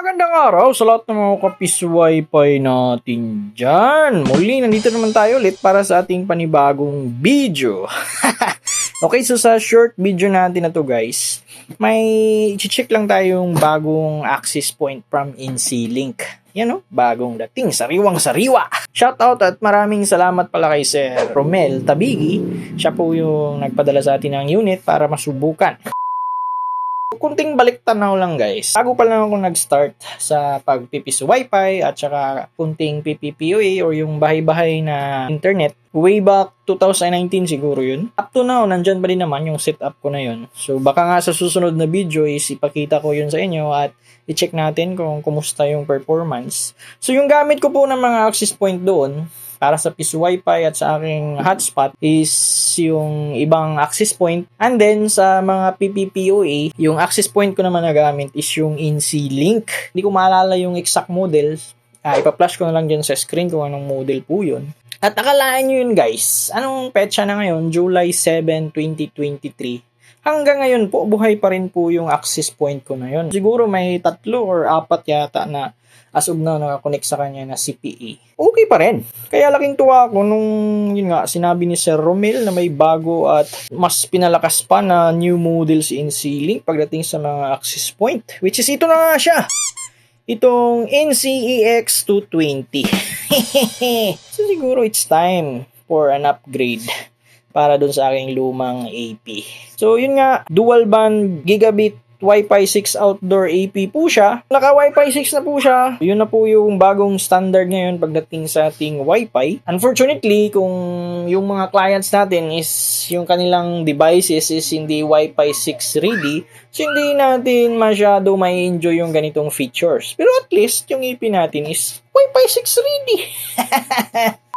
Magandang araw sa lahat ng mga kapis wifi natin dyan. Muli, nandito naman tayo ulit para sa ating panibagong video. okay, so sa short video natin na to guys, may check lang tayong bagong access point from InSealink. Yan o, bagong dating, sariwang sariwa. Shoutout at maraming salamat pala kay Sir Romel Tabigi. Siya po yung nagpadala sa atin ng unit para masubukan. Kunting balik tanaw lang guys. Bago pa lang ako nag-start sa pagpipis wifi at saka kunting PPPoE or yung bahay-bahay na internet. Way back 2019 siguro yun. Up to now, nandyan pa din naman yung setup ko na yun. So baka nga sa susunod na video is ipakita ko yun sa inyo at i-check natin kung kumusta yung performance. So yung gamit ko po ng mga access point doon, para sa PIS Wi-Fi at sa aking hotspot is yung ibang access point. And then sa mga PPPoE, yung access point ko naman na gamit is yung INC-Link. Hindi ko maalala yung exact model. Ah, ipa-flash ko na lang dyan sa screen kung anong model po yun. At akalaan nyo yun guys, anong petsa na ngayon? July 7, 2023. Hanggang ngayon po, buhay pa rin po yung access point ko na yun. Siguro may tatlo or apat yata na as of now nakakonect sa kanya na CPE. Okay pa rin. Kaya laking tuwa ako nung yun nga sinabi ni Sir Romel na may bago at mas pinalakas pa na new models in C-Link pagdating sa mga access point. Which is ito na nga siya. Itong NCEX 220. so siguro it's time for an upgrade para dun sa aking lumang AP. So yun nga, dual band gigabit Wi-Fi 6 outdoor AP po siya. Naka Wi-Fi 6 na po siya. Yun na po yung bagong standard ngayon pagdating sa ating Wi-Fi. Unfortunately, kung yung mga clients natin is yung kanilang devices is hindi Wi-Fi 6 ready, so hindi natin masyado may enjoy yung ganitong features. Pero at least yung AP natin is Wi-Fi 6 ready.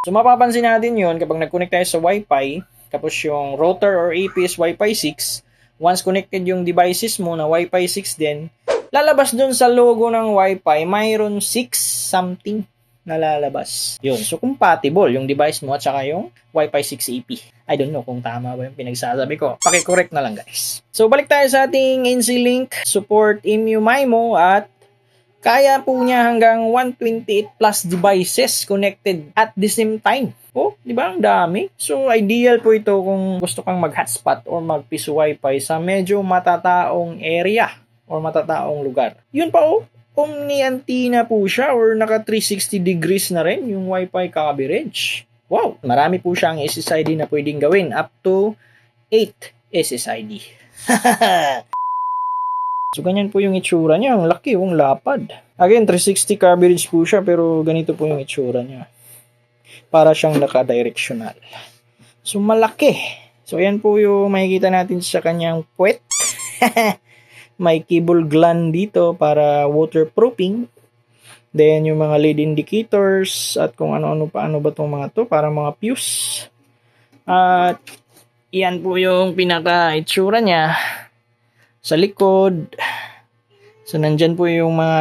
so mapapansin natin yun kapag nag-connect tayo sa Wi-Fi, tapos yung router or AP is Wi-Fi 6, once connected yung devices mo na Wi-Fi 6 din, lalabas dun sa logo ng Wi-Fi, mayroon 6 something na lalabas. Yun. So, compatible yung device mo at saka yung Wi-Fi 6 AP. I don't know kung tama ba yung pinagsasabi ko. Paki-correct na lang guys. So, balik tayo sa ating NC-Link, support EMU MIMO at kaya po niya hanggang 128 plus devices connected at the same time. Oh, di ba? Ang dami. So, ideal po ito kung gusto kang mag-hotspot or mag-piso wifi sa medyo matataong area or matataong lugar. Yun pa oh, Omni antenna po siya or naka 360 degrees na rin yung wifi coverage. Wow, marami po siyang SSID na pwedeng gawin up to 8 SSID. so, ganyan po yung itsura niya. Ang laki, yung lapad. Again, 360 coverage po siya pero ganito po yung itsura niya para siyang naka-directional. So, malaki. So, ayan po yung makikita natin sa kanyang puwet. May cable gland dito para waterproofing. Then, yung mga lead indicators at kung ano-ano pa ano ba itong mga to para mga fuse. At, yan po yung pinaka-itsura niya sa likod. So, nandyan po yung mga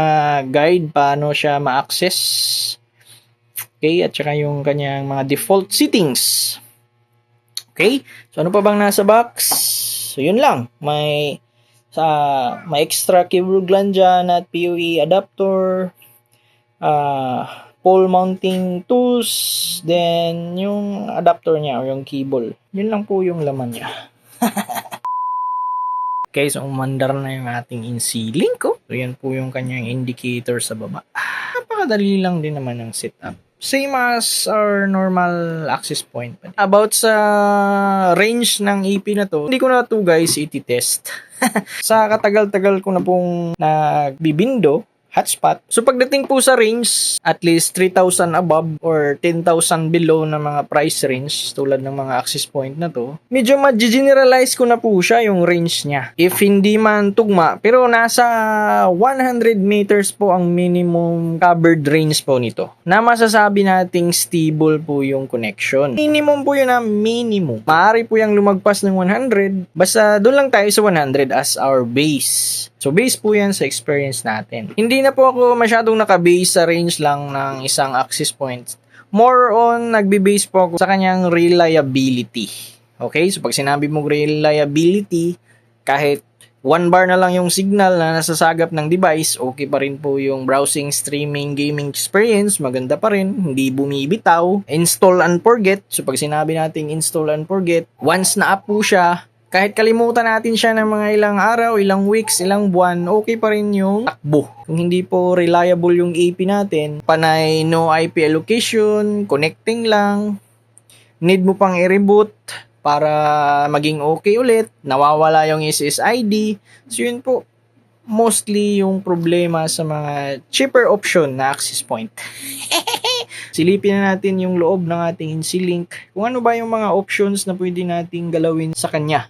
guide paano siya ma-access Okay, at saka yung kanyang mga default settings. Okay, so ano pa bang nasa box? So yun lang, may sa may extra cable gland dyan at PoE adapter, uh, pole mounting tools, then yung adapter niya or yung cable. Yun lang po yung laman niya. okay, so umandar na yung ating in-ceiling ko. So yan po yung kanyang indicator sa baba. Napakadali lang din naman ng setup same as our normal access point. About sa range ng EP na to, hindi ko na to guys iti-test. sa katagal-tagal ko na pong nagbibindo, hotspot. So pagdating po sa range, at least 3,000 above or 10,000 below na mga price range tulad ng mga access point na to, medyo ma-generalize ko na po siya yung range niya. If hindi man tugma, pero nasa 100 meters po ang minimum covered range po nito. Na masasabi nating stable po yung connection. Minimum po yun na minimum. Maaari po yung lumagpas ng 100, basta doon lang tayo sa 100 as our base. So base po yan sa experience natin. Hindi na po ako masyadong nakabase sa range lang ng isang access point. More on nagbe-base po ako sa kanyang reliability. Okay? So pag sinabi mo reliability, kahit one bar na lang yung signal na nasasagap ng device, okay pa rin po yung browsing, streaming, gaming experience, maganda pa rin, hindi bumibitaw. Install and forget, so pag sinabi natin install and forget, once na up po siya, kahit kalimutan natin siya ng mga ilang araw, ilang weeks, ilang buwan, okay pa rin yung takbo. Kung hindi po reliable yung AP natin, panay no IP allocation, connecting lang, need mo pang i-reboot para maging okay ulit, nawawala yung SSID. So yun po, mostly yung problema sa mga cheaper option na access point. Silipin na natin yung loob ng ating NC-Link kung ano ba yung mga options na pwede nating galawin sa kanya.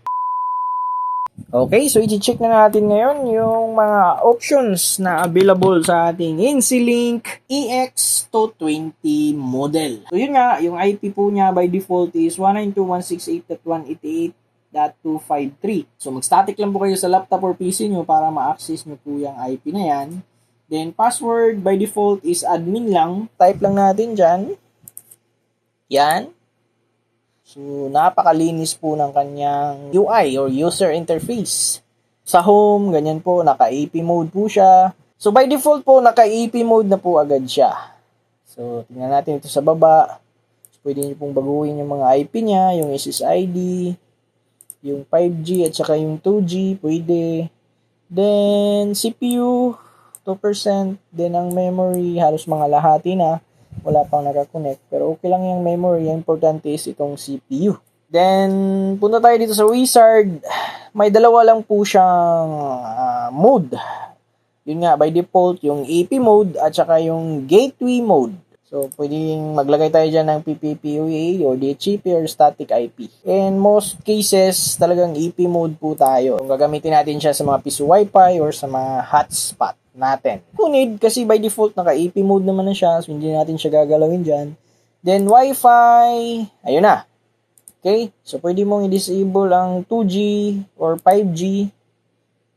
Okay, so i-check na natin ngayon yung mga options na available sa ating NC-Link EX220 model. So yun nga, yung IP po niya by default is 192.168.188.253. So mag-static lang po kayo sa laptop or PC nyo para ma-access nyo po yung IP na yan. Then password by default is admin lang. Type lang natin dyan. Yan. So, napakalinis po ng kanyang UI or user interface. Sa home, ganyan po, naka-AP mode po siya. So, by default po, naka-AP mode na po agad siya. So, tingnan natin ito sa baba. So, pwede nyo pong baguhin yung mga IP niya, yung SSID, yung 5G at saka yung 2G, pwede. Then, CPU, 2%. Then, ang memory, halos mga lahati na wala pang nakakonect. Pero okay lang yung memory. Ang importante is itong CPU. Then, punta tayo dito sa Wizard. May dalawa lang po siyang ah, mode. Yun nga, by default, yung AP mode at saka yung gateway mode. So, pwedeng maglagay tayo dyan ng PPPoE or DHCP or static IP. In most cases, talagang AP mode po tayo. Kung gagamitin natin siya sa mga piso Wi-Fi or sa mga hotspot natin. Kung need, kasi by default naka-AP mode naman na siya, so hindi natin siya gagalawin dyan. Then, Wi-Fi, ayun na. Okay? So, pwede mong i-disable ang 2G or 5G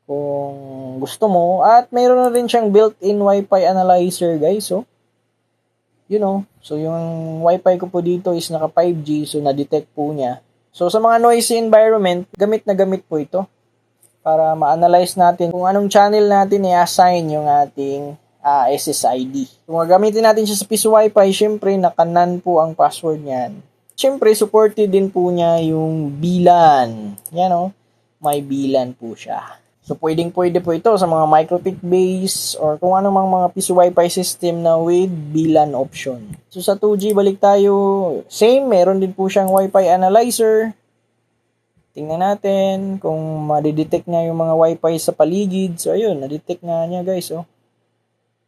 kung gusto mo. At mayroon na rin siyang built-in Wi-Fi analyzer, guys. So, you know, so yung Wi-Fi ko po dito is naka 5G, so na-detect po niya. So, sa mga noisy environment, gamit na gamit po ito para ma-analyze natin kung anong channel natin i-assign yung ating ah, SSID. Kung gagamitin natin siya sa piso Wi-Fi, syempre nakanan po ang password niyan. Syempre, supported din po niya yung bilan. Yan o, may bilan po siya. So, pwedeng pwede po ito sa mga MikroTik base or kung ano mang mga piso Wi-Fi system na with bilan option. So, sa 2G, balik tayo. Same, meron din po siyang Wi-Fi analyzer. Tingnan natin kung madidetect niya yung mga wifi sa paligid. So, ayun, nadetect nga niya guys, oh.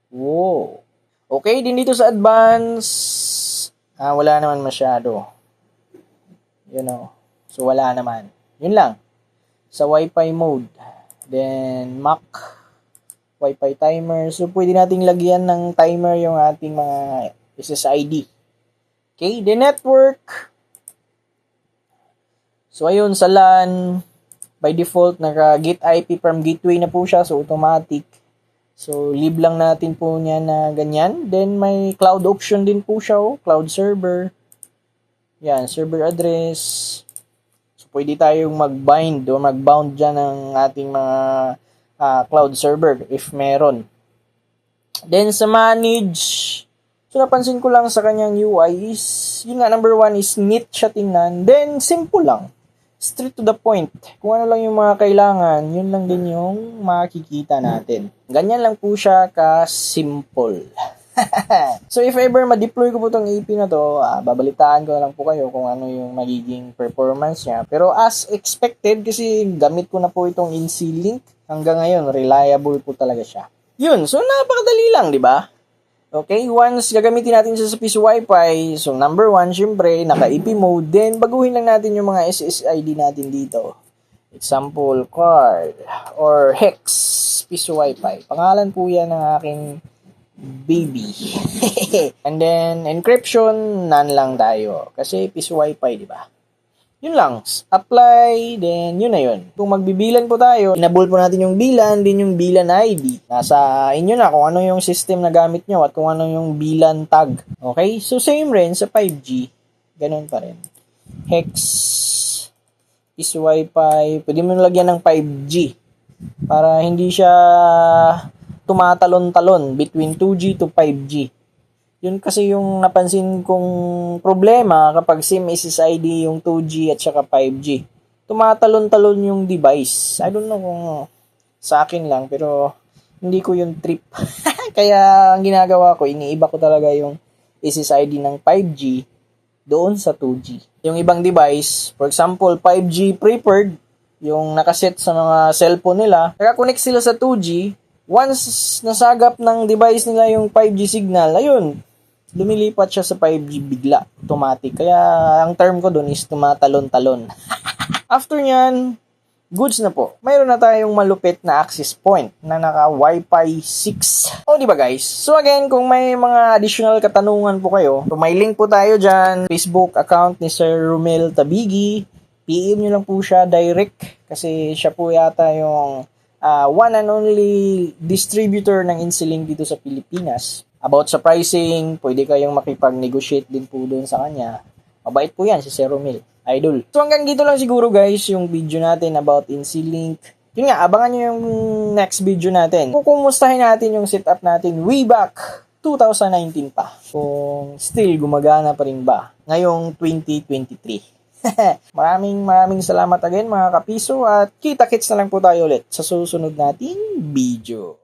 Wow. Okay, din dito sa advance, ah, wala naman masyado. You know. So, wala naman. Yun lang. Sa wifi mode. Then, Mac wifi timer. So, pwede nating lagyan ng timer yung ating mga SSID. Okay, the network. So, ayun, sa LAN, by default, naka-get IP from gateway na po siya, so automatic. So, leave lang natin po niya na ganyan. Then, may cloud option din po siya, oh, cloud server. Yan, server address. So, pwede tayong mag-bind o mag-bound dyan ng ating mga ah, cloud server if meron. Then, sa manage, so napansin ko lang sa kanyang UI is, yun nga, number one is neat siya tingnan. Then, simple lang straight to the point. Kung ano lang yung mga kailangan, yun lang din yung makikita natin. Ganyan lang po siya ka-simple. so if ever ma-deploy ko po tong AP na to, ah, babalitaan ko na lang po kayo kung ano yung magiging performance niya. Pero as expected, kasi gamit ko na po itong NC-Link, hanggang ngayon, reliable po talaga siya. Yun, so napakadali lang, di ba? Okay, once gagamitin natin siya sa piso Wi-Fi, so number one, syempre, naka-EP mode, then baguhin lang natin yung mga SSID natin dito. Example, card, or hex, piso Wi-Fi. Pangalan po yan ng aking baby. And then, encryption, none lang tayo. Kasi piso Wi-Fi, di ba? Yun lang. Apply, then yun na yun. Kung magbibilan po tayo, inabol po natin yung bilan, din yung bilan ID. Nasa inyo na kung ano yung system na gamit nyo at kung ano yung bilan tag. Okay? So, same rin sa 5G. Ganun pa rin. Hex is Wi-Fi. Pwede mo lagyan ng 5G. para hindi siya tumatalon-talon between 2G to 5G. Yun kasi yung napansin kong problema kapag SIM SSID yung 2G at saka 5G. Tumatalon-talon yung device. I don't know kung sa akin lang pero hindi ko yung trip. Kaya ang ginagawa ko, iniiba ko talaga yung SSID ng 5G doon sa 2G. Yung ibang device, for example, 5G preferred, yung nakaset sa mga cellphone nila, nakakonect sila sa 2G, once nasagap ng device nila yung 5G signal, ayun, lumilipat siya sa 5G bigla, automatic. Kaya ang term ko doon is tumatalon-talon. After nyan, goods na po. Mayroon na tayong malupit na access point na naka Wi-Fi 6. O, di ba guys? So again, kung may mga additional katanungan po kayo, so may link po tayo dyan. Facebook account ni Sir Romel Tabigi. PM nyo lang po siya direct kasi siya po yata yung ah, one and only distributor ng Insulink dito sa Pilipinas. About sa pricing, pwede kayong makipag-negotiate din po doon sa kanya. Mabait po yan si Sir Romel. Idol. So hanggang dito lang siguro guys yung video natin about Insilink. Yun nga, abangan nyo yung next video natin. Kukumustahin natin yung setup natin way back 2019 pa. Kung still gumagana pa rin ba ngayong 2023. maraming maraming salamat again mga kapiso at kita-kits na lang po tayo ulit sa susunod nating video.